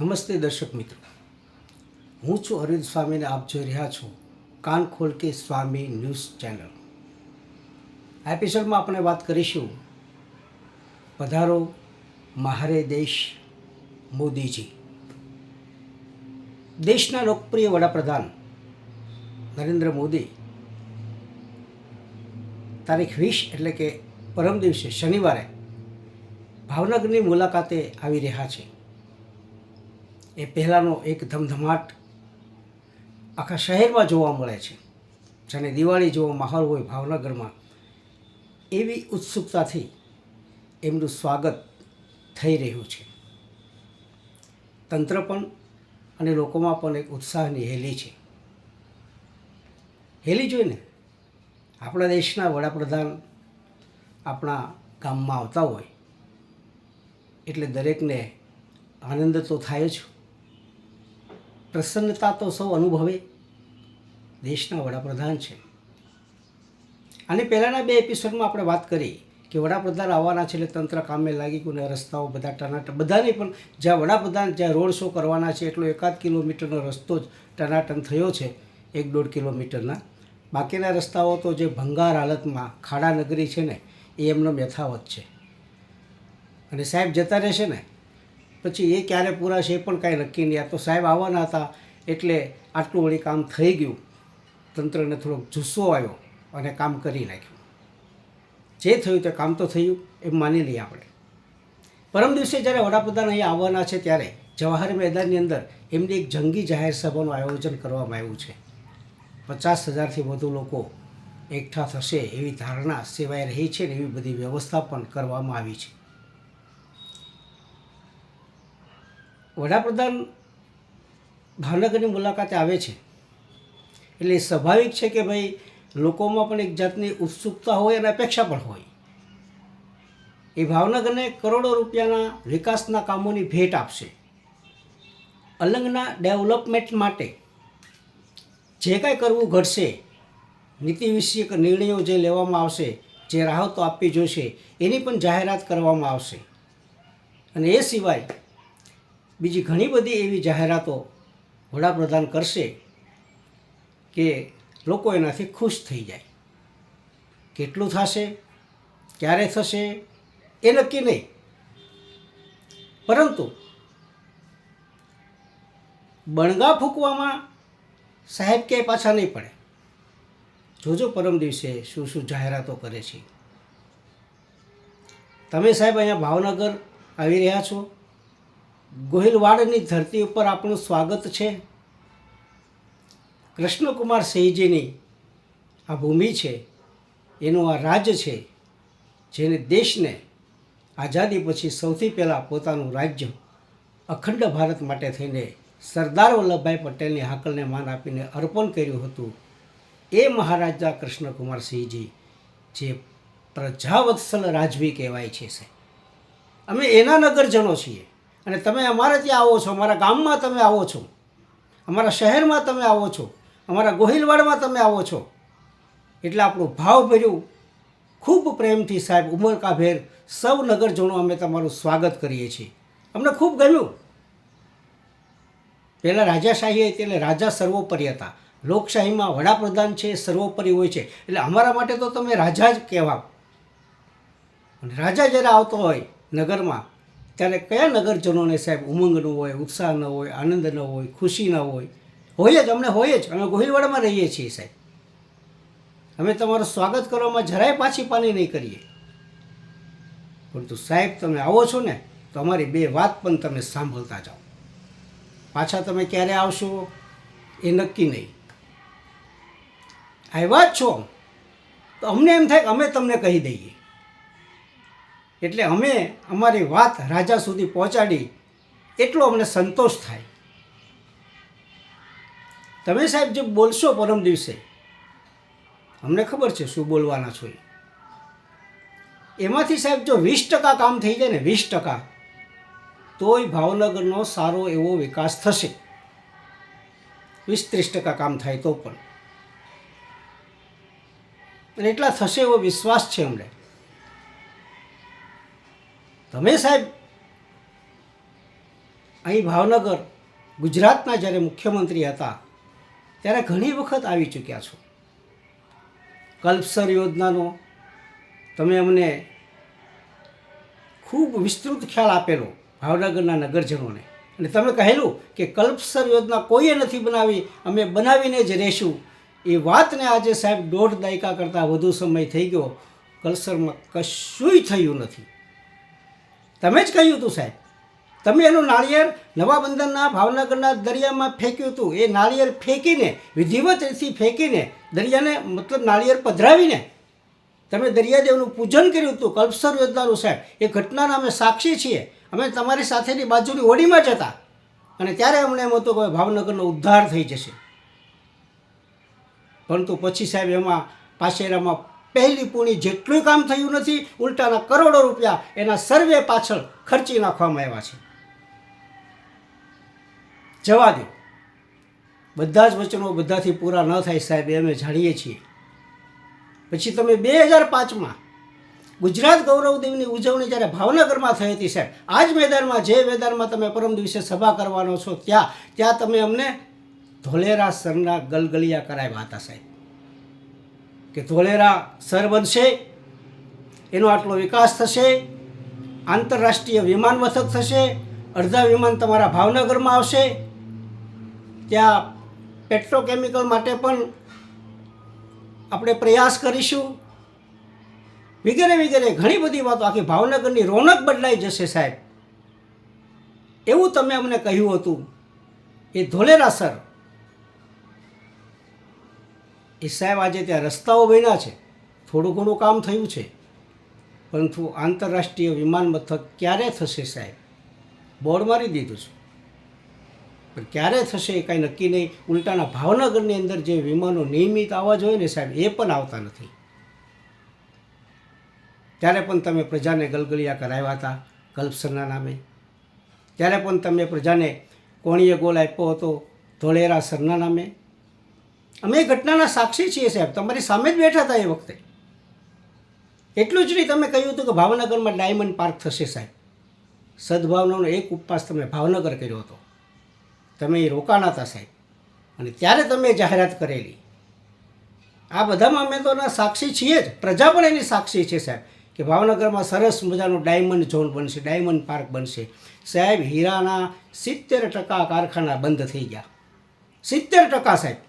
નમસ્તે દર્શક મિત્રો. હું છું અરવિંદ સ્વામીને આપ જોઈ રહ્યા છો કાન ખોલ કે સ્વામી ન્યૂઝ ચેનલ. આ એપિસોડમાં આપણે વાત કરીશું પધારો મહારે દેશ મોદીજી. દેશના લોકપ્રિય વડાપ્રધાન નરેન્દ્ર મોદી તારીખ વીસ એટલે કે પરમ દિવસે શનિવારે ભાવનગરની મુલાકાતે આવી રહ્યા છે. એ પહેલાંનો એક ધમધમાટ આખા શહેરમાં જોવા મળે છે. જાણે દિવાળી જેવો માહોલ હોય ભાવનગરમાં, એવી ઉત્સુકતાથી એમનું સ્વાગત થઈ રહ્યું છે. તંત્ર પણ અને લોકોમાં પણ એક ઉત્સાહની હેલી છે. હેલી જોઈને આપણા દેશના વડાપ્રધાન આપણા ગામમાં આવતા હોય, એટલે દરેકને આનંદ તો થાય જ. પ્રસન્નતા તો સૌ અનુભવે. દેશના વડાપ્રધાન છે. અને પહેલાંના બે એપિસોડમાં આપણે વાત કરી કે વડાપ્રધાન આવવાના છે એટલે તંત્ર કામે લાગી ગયું ને રસ્તાઓ બધા ટનાટન બધાને પણ જ્યાં વડાપ્રધાન જ્યાં રોડ શો કરવાના છે એટલો એકાદ કિલોમીટરનો રસ્તો જ ટનાટન થયો છે, એક દોઢ કિલોમીટરના. બાકીના રસ્તાઓ તો જે ભંગાર હાલતમાં ખાડા નગરી છે ને, એ એમનો યથાવત છે. અને સાહેબ જતા રહેશે ને? પછી એ ક્યારે પૂરા છે એ પણ કાંઈ નક્કી નહીં. આ તો સાહેબ આવવાના હતા એટલે આટલું વળી કામ થઈ ગયું. તંત્રને થોડોક જુસ્સો આવ્યો અને કામ કરી નાખ્યું. જે થયું તે કામ તો થયું એમ માની લઈએ આપણે. પરમ દિવસે જ્યારે વડાપ્રધાન અહીંયા આવવાના છે ત્યારે જવાહર મેદાનની અંદર એમની એક જંગી જાહેર સભાનું આયોજન કરવામાં આવ્યું છે. પચાસ હજારથી વધુ લોકો એકઠા થશે એવી ધારણા સેવાઈ રહી છે ને એવી બધી વ્યવસ્થા પણ કરવામાં આવી છે. વડાપ્રધાન ભાવનગરની મુલાકાતે આવે છે. એટલે સ્વાભાવિક છે કે ભાઈ, લોકોમાં પણ એક જાતની ઉત્સુકતા હોય અને અપેક્ષા પણ હોય. એ ભાવનગરને કરોડો રૂપિયાના વિકાસના કામોની ભેટ આપશે. અલંગના ડેવલપમેન્ટ માટે જે કાંઈ કરવું ઘડશે નીતિ વિષયક નિર્ણયો જે લેવામાં આવશે, જે રાહતો આપવી જોઈશે એની પણ જાહેરાત કરવામાં આવશે. અને એ સિવાય બીજી ઘણી બધી એવી જાહેરાતો વડાપ્રધાન કરશે કે લોકો એનાથી ખુશ થઈ જાય. કેટલું થશે? ક્યારે થશે? એ નક્કી નહીં. પરંતુ બણગા ફૂંકવામાં સાહેબ ક્યાંય પાછા નહીં પડે. જોજો પરમ દિવસે શું શું જાહેરાતો કરે છે. તમે સાહેબ અહીંયા ભાવનગર આવી રહ્યા છો? ગોહિલવાડની ધરતી ઉપર આપણું સ્વાગત છે. કૃષ્ણકુમાર સિંહજીની આ ભૂમિ છે, એનું આ રાજ્ય છે, જેને દેશને આઝાદી પછી સૌથી પહેલાં પોતાનું રાજ્ય અખંડ ભારત માટે થઈને સરદાર વલ્લભભાઈ પટેલની હાકલને માન આપીને અર્પણ કર્યું હતું, એ મહારાજા કૃષ્ણકુમાર સિંહજી જે પ્રજાવત્સલ રાજવી કહેવાય છે અમે એના નગરજનો છીએ. અને તમે અમારે ત્યાં આવો છો, અમારા ગામમાં તમે આવો છો, અમારા શહેરમાં તમે આવો છો, અમારા ગોહિલવાડમાં તમે આવો છો. એટલે આપણું ભાવ ભર્યું. ખૂબ પ્રેમથી સાહેબ ઉમરકાભેર સૌ નગરજનો અમે તમારું સ્વાગત કરીએ છીએ. અમને ખૂબ ગમ્યું. પહેલાં રાજાશાહી હતી એટલે રાજા સર્વોપરી હતા. લોકશાહીમાં વડાપ્રધાન છે, સર્વોપરી હોય છે. એટલે અમારા માટે તો તમે રાજા જ કહેવા અને રાજા જ્યારે આવતો હોય નગરમાં ત્યારે કયા નગરજનોને સાહેબ ઉમંગ ન હોય ઉત્સાહ ન હોય આનંદ ન હોય ખુશી ન હોય? હોય જ, અમને હોય જ. અમે ગોહિલવાડામાં રહીએ છીએ સાહેબ. અમે તમારું સ્વાગત કરવામાં જરાય પાછી પાની નહીં કરીએ. પરંતુ સાહેબ, તમે આવો છો ને તો અમારી બે વાત પણ તમે સાંભળતા જાઓ. પાછા તમે ક્યારે આવશો એ નક્કી નહીં. આવ્યા જ છો. તો અમને એમ થાય કે અમે તમને કહી દઈએ. એટલે અમે અમારી વાત રાજા સુધી પહોંચાડી એટલો અમને સંતોષ થાય. તમે સાહેબ જે બોલશો પરમ દિવસે, અમને ખબર છે શું બોલવાના છો એમાંથી સાહેબ જો વીસ ટકા કામ થઈ જાય ને વીસ ટકા, તોય ભાવનગરનો સારો એવો વિકાસ થશે. વીસ ત્રીસ ટકા કામ થાય તો પણ. અને એટલા થશે એવો વિશ્વાસ છે અમને. તમે સાહેબ, અહીં ભાવનગર, ગુજરાતના જ્યારે મુખ્યમંત્રી હતા, ત્યારે ઘણી વખત આવી ચૂક્યા છો. કલ્પસર યોજનાનો તમે અમને ખૂબ વિસ્તૃત ખ્યાલ આપેલો ભાવનગરના નગરજનોને. અને તમે કહેલું કે કલ્પસર યોજના કોઈએ નથી બનાવી, અમે બનાવીને જ રહેશું. એ વાતને આજે સાહેબ દોઢ દાયકા કરતાં વધુ સમય થઈ ગયો. કલ્સરમાં કશુંય થયું નથી. તમે જ કહ્યું હતું સાહેબ. તમે એનું નાળિયેર નવા બંદરના ભાવનગરના દરિયામાં ફેંક્યું હતું એ નાળિયેર ફેંકીને, વિધિવત રીતથી ફેંકીને, દરિયાને મતલબ નાળિયેર પધરાવીને તમે દરિયાદેવનું પૂજન કર્યું હતું કલ્પસર યોજનાનું સાહેબ. એ ઘટનાના અમે સાક્ષી છીએ. અમે તમારી સાથેની બાજુની હોડીમાં જ હતા. અને ત્યારે અમને એમ હતું કે ભાવનગરનો ઉદ્ધાર થઈ જશે. પરંતુ પછી સાહેબ એમાં પાછેરામાં પહેલી પૂણી જેટલું કામ થયું નથી, ઉલટાના કરોડો રૂપિયા એના સર્વે પાછળ ખર્ચી નાખવામાં આવ્યા છે. જવા દો. બધા જ વચનો બધાથી પૂરા ન થાય સાહેબ, એ અમે જાણીએ છીએ. પછી તમે બે હજાર પાંચમાં ગુજરાત ગૌરવ દિવસની ઉજવણી જ્યારે ભાવનગરમાં થઈ હતી સાહેબ આ જ મેદાનમાં, જે મેદાનમાં તમે પરમ દિવસે સભા કરવાનો છો, ત્યાં ત્યાં તમે અમને ધોલેરા સરના ગલગલિયા કરાવ્યા હતા સાહેબ. કે ધોલેરા સર બનશે, એનો આટલો વિકાસ થશે, આંતરરાષ્ટ્રીય વિમાન મથક થશે, અડધા વિમાન તમારા ભાવનગરમાં આવશે. ત્યાં પેટ્રોકેમિકલ માટે પણ આપણે પ્રયાસ કરીશું. વગેરે વગેરે ઘણી બધી વાતો. આખી ભાવનગરની રોનક બદલાઈ જશે સાહેબ. એવું તમે અમને કહ્યું હતું. એ ધોલેરા સર એ સાહેબ આજે ત્યાં રસ્તાઓ બન્યા છે. થોડું ઘણું કામ થયું છે. પરંતુ આંતરરાષ્ટ્રીય વિમાન મથક ક્યારે થશે સાહેબ? બોર્ડ મારી દીધું છે. પણ ક્યારે થશે એ કાંઈ નક્કી નહીં. ઉલટાના ભાવનગરની અંદર જે વિમાનો નિયમિત આવવા જોઈએ ને સાહેબ, એ પણ આવતા નથી. ત્યારે પણ તમે પ્રજાને ગલગલિયા કરાવ્યા હતા કલ્પસરના નામે. ત્યારે પણ તમે પ્રજાને કોણીએ ગોલ આપ્યો હતો, ધોળેરા સરના નામે. અમે ઘટનાના સાક્ષી છીએ સાહેબ. તમારી સામે જ બેઠા હતા એ વખતે. એટલું જ નહીં, તમે કહ્યું હતું કે ભાવનગરમાં ડાયમંડ પાર્ક થશે સાહેબ. સદભાવનાનો એક ઉપવાસ તમે ભાવનગર કર્યો હતો. તમે એ રોકાણા હતા સાહેબ. અને ત્યારે તમે જાહેરાત કરેલી. આ બધામાં અમે તો સાક્ષી છીએ જ. પ્રજા પણ એની સાક્ષી છે સાહેબ, કે ભાવનગરમાં સરસ મજાનું ડાયમંડ ઝોન બનશે, ડાયમંડ પાર્ક બનશે. સાહેબ, હીરાના સિત્તેર ટકા કારખાના બંધ થઈ ગયા. સિત્તેર ટકા સાહેબ.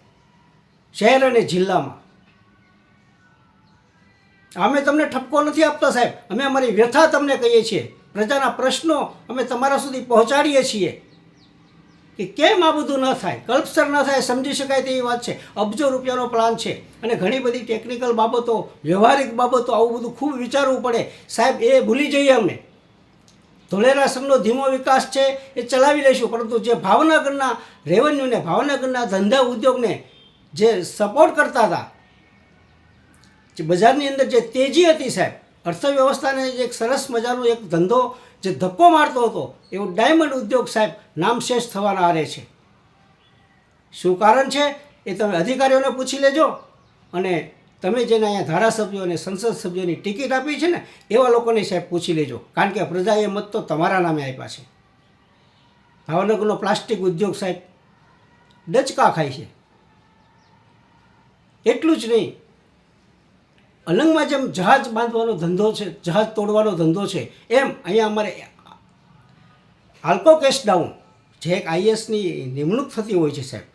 શહેર અને જિલ્લામાં. અમે તમને ઠપકો નથી આપતા સાહેબ. અમે અમારી વ્યથા તમને કહીએ છીએ. પ્રજાના પ્રશ્નો અમે તમારા સુધી પહોંચાડીએ છીએ. કે કેમ આ બધું ન થાય? કલ્પસર ન થાય, સમજી શકાય તેવી વાત છે. અબજો રૂપિયાનો પ્લાન છે. અને ઘણી બધી ટેકનિકલ બાબતો, વ્યવહારિક બાબતો, આવું બધું ખૂબ વિચારવું પડે. સાહેબ, એ ભૂલી જઈએ અમે ધોલેરા સંઘનો ધીમો વિકાસ છે, એ ચલાવી લઈશું. પરંતુ જે ભાવનગરના રેવન્યુને ભાવનગરના ધંધા ઉદ્યોગને જે સપોર્ટ કરતા હતા, જે બજારની અંદર જે તેજી હતી સાહેબ, અર્થવ્યવસ્થાને જે એક સરસ મજાનો એક ધંધો જે ધક્કો મારતો હતો, એવો ડાયમંડ ઉદ્યોગ સાહેબ નામશેષ થવાના આરે છે. શું કારણ છે? એ તમે અધિકારીઓને પૂછી લેજો અને તમે જેને અહીંયા ધારાસભ્યો અને સંસદ સભ્યોની ટિકિટ આપી છે ને, એવા લોકોને સાહેબ પૂછી લેજો. કારણ કે પ્રજાએ મત તો તમારા નામે આપ્યા છે. ભાવનગરનો પ્લાસ્ટિક ઉદ્યોગ સાહેબ ડચકા ખાય છે. એટલું જ નહીં. અલંગમાં જેમ જહાજ બાંધવાનો ધંધો છે, જહાજ તોડવાનો ધંધો છે, એમ અહીંયા અમારે આલ્કો કેશ ડાઉન, જે એક આઈએસની નિમણૂક થતી હોય છે સાહેબ,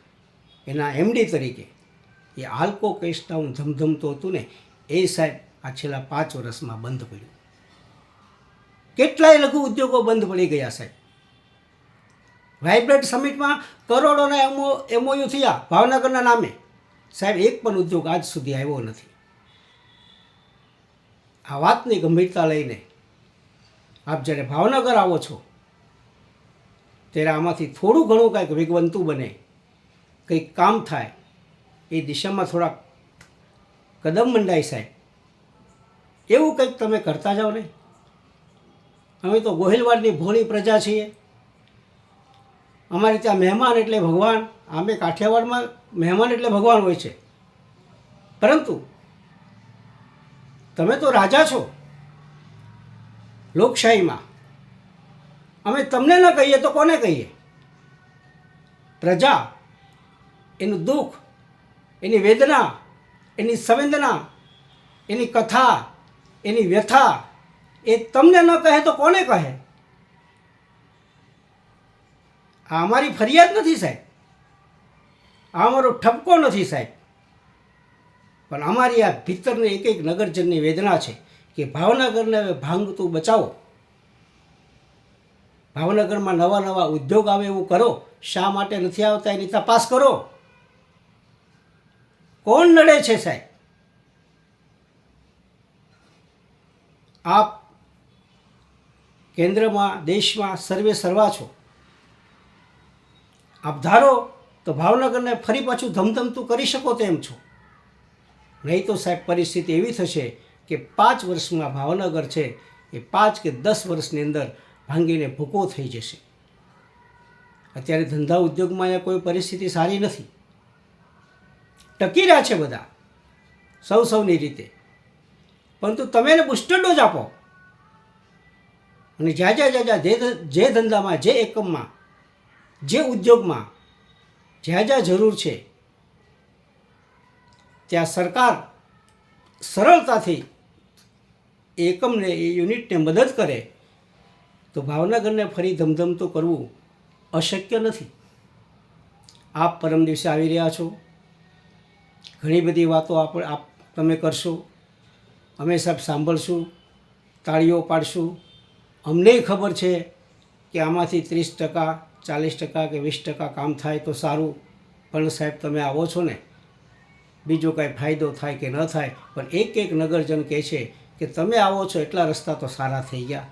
એના એમડી તરીકે, એ આલ્કો કેશ ડાઉન ધમધમતું હતું ને, એ સાહેબ આ છેલ્લા પાંચ વર્ષમાં બંધ પડ્યું. કેટલાય લઘુ ઉદ્યોગો બંધ પડી ગયા સાહેબ. વાઇબ્રન્ટ સમિટમાં કરોડોના એમઓ, એમઓયુ થયા, ભાવનગરના નામે. સાહેબ, એક પણ ઉદ્યોગ આજ સુધી આવ્યો નથી. આ વાતની ગંભીરતા લઈને આપ જ્યારે ભાવનગર આવો છો, ત્યારે આમાંથી થોડું ઘણું કાંઈક વેગવંતું બને, કંઈક કામ થાય, એ દિશામાં થોડાક કદમ મંડાય સાહેબ. એવું કંઈક તમે કરતા જાઓ ને? અમે તો ગોહિલવાડની ભોળી પ્રજા છીએ. અમારે ત્યાં મહેમાન એટલે ભગવાન, આમે કાઠિયાવાડમાં મહેમાન એટલે ભગવાન હોય છે. પરંતુ તમે તો રાજા છો લોકશાહીમાં. અમે તમને ન કહીએ તો કોને કહીએ? પ્રજા, એનું દુઃખ, એની વેદના, એની સંવેદના, એની કથા, એની વ્યથા, એ તમને ન કહે તો કોને કહે? આ અમારી ફરિયાદ નથી સાહેબ. આ અમારો ઠપકો નથી સાહેબ. પણ અમારી આ ભીતરને એક એક નગરજનની વેદના છે કે ભાવનગરને હવે ભાંગતું બચાવો. ભાવનગરમાં નવા નવા ઉદ્યોગ આવે એવું કરો, શા માટે નથી આવતા એની તપાસ કરો. કોણ લડે છે સાહેબ? આપ કેન્દ્રમાં, દેશમાં સર્વે સર્વા છો. આપ ધારો તો ભાવનગરને ફરી પાછું ધમધમતું કરી શકો તેમ છો. નહીં તો સાહેબ પરિસ્થિતિ એવી થશે કે પાંચ વર્ષમાં ભાવનગર છે એ પાંચ કે દસ વર્ષની અંદર ભાંગીને ભૂકો થઈ જશે. અત્યારે ધંધા ઉદ્યોગમાં અહીંયા કોઈ પરિસ્થિતિ સારી નથી. ટકી રહ્યા છે બધા. સૌ સૌની રીતે. પરંતુ તમે એને બુસ્ટર ડોઝ આપો. અને જ્યાં જ્યાં જ્યાં જે ધંધામાં, જે એકમમાં જે ઉદ્યોગમાં જ્યાં જ્યાં જરૂર છે, ત્યાં સરકાર સરળતાથી એકમને, એ યુનિટને મદદ કરે, તો ભાવનગરને ફરી ધમધમતું કરવું અશક્ય નથી. આપ પરમ દિવસે આવી રહ્યા છો. ઘણી બધી વાતો આપણે આપ તમે કરશો. અમે સાહેબ સાંભળશું, તાળીઓ પાડશું. અમને ખબર છે કે આમાંથી ત્રીસ ટકા ચાલીસ ટકા કે વીસ ટકા કામ થાય તો સારું. પણ સાહેબ, તમે આવો છો ને, બીજો કાંઈ ફાયદો થાય કે ન થાય, પણ એક એક નગરજન કહે છે કે તમે આવો છો એટલા રસ્તા તો સારા થઈ ગયા.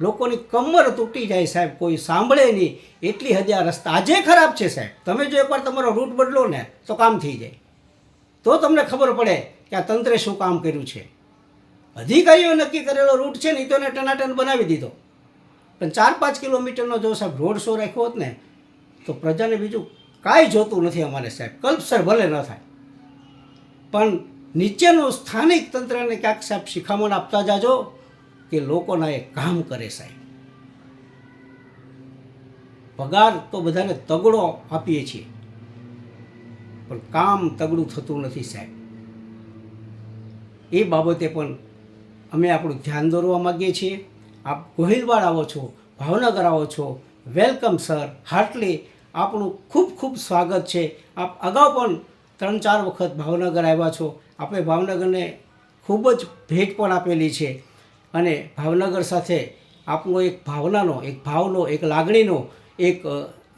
લોકોની કમર તૂટી જાય સાહેબ, કોઈ સાંભળે નહીં. એટલી હદે આ રસ્તા આજે ખરાબ છે સાહેબ. તમે જો એકવાર તમારો રૂટ બદલો ને, તો કામ થઈ જાય. તો તમને ખબર પડે કે આ તંત્રે શું કામ કર્યું છે. અધિકારીઓ નક્કી કરેલો રૂટ છે ને તો એને ટનાટન બનાવી દીધો. પણ ચાર પાંચ કિલોમીટરનો જો સાહેબ રોડ શો રાખ્યો હોત ને, તો પ્રજાને બીજું કાંઈ જોતું નથી અમારે સાહેબ. કલ્પસર ભલે ન થાય. પણ નીચેનું સ્થાનિક તંત્રને ક્યાંક સાહેબ શિખામણ આપતા જાજો કે લોકોના એ કામ કરે સાહેબ. પગાર તો બધાને તગડો આપીએ છીએ. પણ કામ તગડું થતું નથી સાહેબ. એ બાબતે પણ અમે આપણું ધ્યાન દોરવા માગીએ છીએ. આપ ગોહિલવાડ આવો છો, ભાવનગર આવો છો. Welcome sir. હાર્ટલી આપણું ખૂબ ખૂબ સ્વાગત છે. આપ અગાઉ પણ ત્રણ ચાર વખત ભાવનગર આવ્યા છો. આપણે ભાવનગરને ખૂબ જ ભેટ પણ આપેલી છે. અને ભાવનગર સાથે આપણો એક ભાવનાનો, એક ભાવનો, એક લાગણીનો એક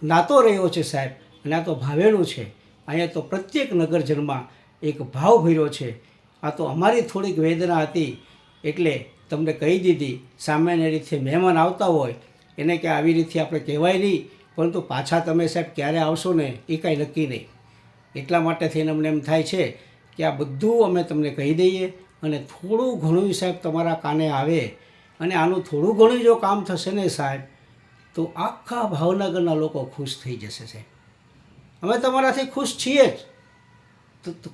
નાતો રહ્યો છે સાહેબ. અને આ તો ભાવેલું છે. અહીંયા તો પ્રત્યેક નગરજનમાં એક ભાવ ભર્યો છે. આ તો અમારી થોડીક વેદના હતી. એટલે તમને કહી દીધી, સામાન્ય રીતે મહેમાન આવતા હોય, એને કે આવી રીતે આપણે કહેવાય નહીં, પરંતુ પાછા તમે સાહેબ ક્યારે આવશો ને એ કાંઈ નક્કી નહીં. એટલા માટે થઈને અમને એમ થાય છે કે આ બધું અમે તમને કહી દઈએ અને થોડું ઘણું સાહેબ તમારા કાને આવે અને આનું થોડું ઘણું જો કામ થશે ને સાહેબ, તો આખા ભાવનગરના લોકો ખુશ થઈ જશે સાહેબ. અમે તમારાથી ખુશ છીએ જ.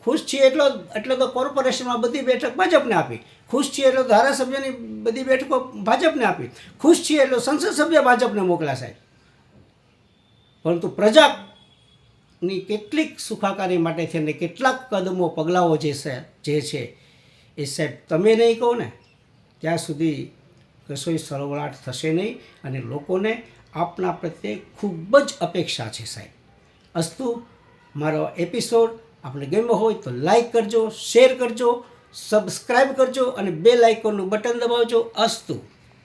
ખુશ છીએ એટલો એટલે તો કોર્પોરેશનમાં બધી બેઠક ભાજપને આપી. ખુશ છીએ એટલે ધારાસભ્યની બધી બેઠકો ભાજપને આપી. ખુશ છીએ એટલે સંસદ સભ્ય ભાજપને મોકલા સાહેબ. પરંતુ પ્રજાની કેટલીક સુખાકારી માટે થઈને કેટલાક કદમો પગલાઓ જે છે જે છે એ સાહેબ તમે નહીં કહો ને, ત્યાં સુધી રસોઈ સરવળાટ થશે નહીં અને લોકોને આપના પ્રત્યે ખૂબ જ અપેક્ષા છે સાહેબ. અસ્તુ, મારો એપિસોડ આપણે ગમ્યો હોય તો લાઈક કરજો શેર કરજો સબસ્ક્રાઈબ કરજો અને બે લાઇકોનું બટન દબાવજો. અસ્તુ.